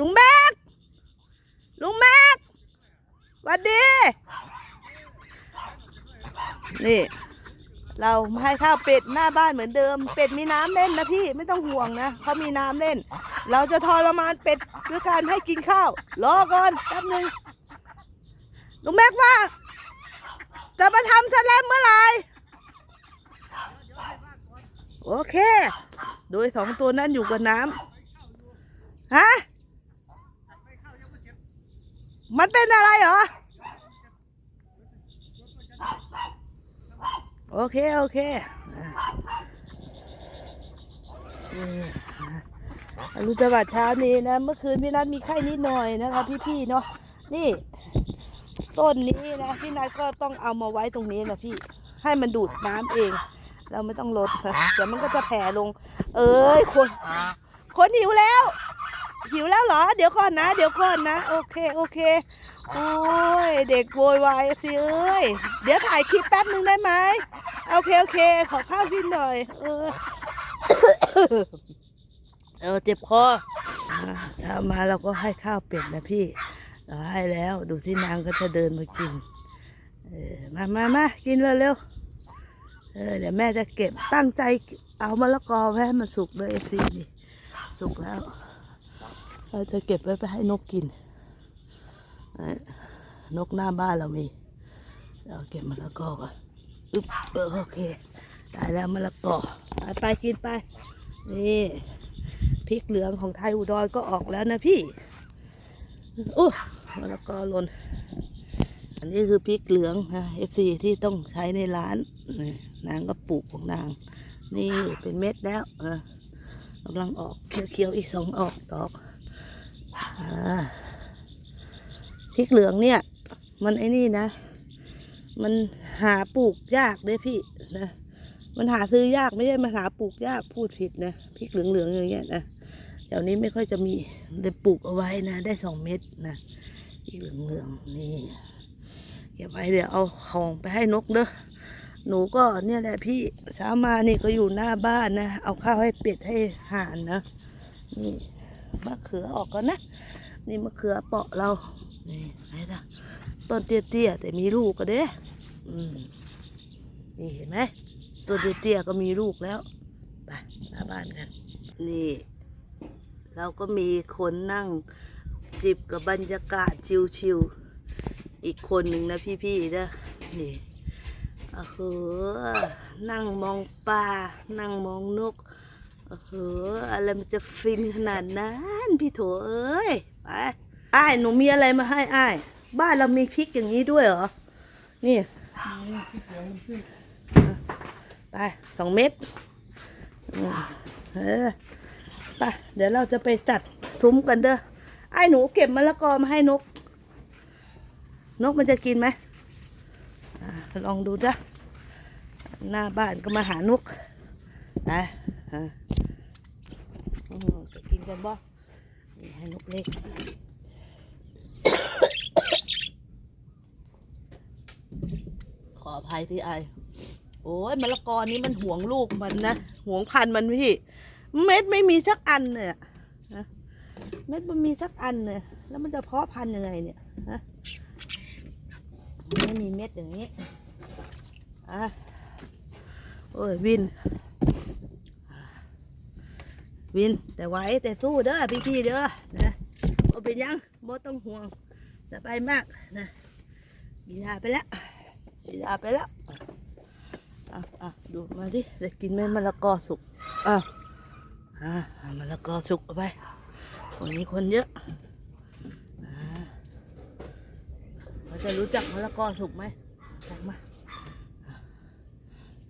ลุงแม็ก ลุงแม็กวัสดี นี่ เราให้ข้าวเป็ดหน้าบ้านเหมือนเดิม เป็ดมีน้ำเล่นนะพี่ไม่ต้องห่วงนะเขามีน้ำเล่น เราจะทรมานเป็ดด้วยการให้กินข้าว รอก่อนแป๊บหนึงลุงแม็กว่า จะมาทำสแลมเมื่อไหร่โอเค โดยสองตัวนั้นอยู่กับน้ำฮะ มันเป็นอะไรเหรอ โอเค โอเคอะอืมอรุณสวัดเช้านี้นะ เมื่อคืนพี่นัทมีไข้นิดหน่อยนะคะพี่ๆเนาะนี่ ต้นนี้นะพี่นัทก็ต้องเอามาไว้ตรงนี้นะพี่ให้มันดูดน้ำเอง เราไม่ต้องลดนะเดี๋ยวมันก็จะแผ่ลง เอ้ยคน คนหิวแล้ว หิวแล้วเหรอ เดี๋ยวก่อนนะ เดี๋ยวก่อนนะ โอเค โอเค โอ้ย เด็กโวยวายสิเอ้ย เดี๋ยวถ่ายคลิปแป๊บหนึ่งได้ไหม โอเค โอเค ขอข้าวกินหน่อย เออ เออ เจ็บคอเช้ามาเราก็ให้ข้าวเป็ดนะพี่ เราให้แล้ว ดูที่นางก็จะเดินมากิน เออ มามามากินเร็วๆเออ เดี๋ยวแม่จะเก็บตั้งใจเอามะละกอไว้ให้มันสุกเลยเอซีนี่ สุกแล้ว เราจะเก็บไว้ไปให้นกกิน นกหน้าบ้านเรามี เราเก็บมะละกอก่อนอึ๊บเออโอเค ได้แล้วมะละกอไปกินไป นี่พริกเหลืองของไทยอุดรก็ออกแล้วนะพี่โอ้มะละกอหล่นอันนี้คือพริกเหลืองนะ FC ที่ต้องใช้ในร้าน นางก็ปลูกของนาง นี่เป็นเม็ดแล้วนะกำลังออกเขียวๆอีกสองออกดอก พริกเหลืองเนี่ย มันไอ้นี่นะ มันหาปลูกยากเลยพี่นะมันหาซื้อยากไม่ใช่มาหาปลูกยากพูดผิดนะพริกเหลืองๆอย่างเงี้ยนะเดี๋ยวนี้ไม่ค่อยจะมีได้ปลูกเอาไว้นะ ได้สองเม็ดนะพริกเหลืองๆนี่เก็บไว้เดี๋ยวเอาของไปให้นกเด้อหนูก็เนี่ยแหละพี่เช้ามานี่ก็อยู่หน้าบ้านนะ เอาข้าวให้เป็ดให้ห่านนะนี่ มะเขือออกก่อนนะ นี่มะเขือเปาะเรา นี่ไหนล่ะต้นเตี้ยๆแต่มีลูกก็เด้อืมนี่เห็นไหมต้นเตี้ยๆก็มีลูกแล้ว ไปหน้าบ้านกัน นี่ เราก็มีคนนั่งจิบกับบรรยากาศชิวๆอีกคนหนึ่งนะพี่ๆนะนี่โอ้โหนั่งมองปลา นั่งมองนก โอ้โหอะไรมันจะฟินขนาดนั้นพี่โถเอ้ยไปอ้ายหนูมีอะไรมาให้อ้ายบ้านเรามีพริกอย่างนี้ด้วยเหรอ นี่ไปสองเม็ดเออไปเดี๋ยวเราจะไปจัดซุ้มกันเด้อไอ้หนูเก็บมะละกอมาให้นก นกมันจะกินไหมอลองดูจ้ะหน้าบ้านก็มาหานกนะ ฮะกินกันบ่นี่ให้นกเล็กขออภัยที่ไอโอ้ยมะละกอนี้มันห่วงลูกมันนะห่วงพันมันพี่ เม็ดไม่มีสักอันเลยอะนะเม็ดมันมีสักอันเลยแล้วมันจะเพาะพันยังไงเนี่ยฮะไม่มีเม็ดอย่างนี้อะโอ้ยวิน วินแต่ไหวแต่สู้เด้อพี่พี่ๆเด้อนะบ่เป็นยังบ่ต้องห่วงสบายมากนะกินยาไปแล้วกินยาไปแล้วอะอะดูมาดิจะกินไหมมะละกอสุกอะอะมะละกอสุกเอาไปวันนี้คนเยอะเราจะรู้จักมะละกอสุกไหมจักมา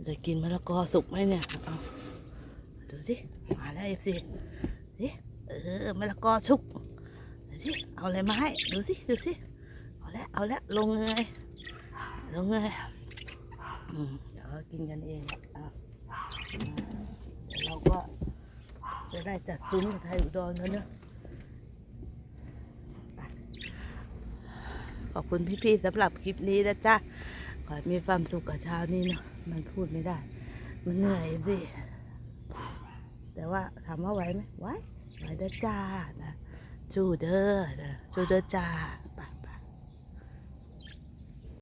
จะกินมะละกอสุกไหมเนี่ยเอา สิมาแล้วเอฟซีสิเออมะละกอสุกดูสิเอาอะไรมาให้ดูสิดูสิเอาละเอาละลงเลยลงเลยเดี๋ยวกินกันเองอะเดี๋ยวเราก็จะได้จัดซุ้มไทยอุดรแล้วเนอะขอบคุณพี่ๆสำหรับคลิปนี้นะจ๊ะขอให้มีความสุขกับเช้านี้เนาะมันพูดไม่ได้ มันเหนื่อยสิ แต่ว่าถามว่าไหวไหมไหวไหวเด้จ้านะสู้เด้อสู้เด้อจ้า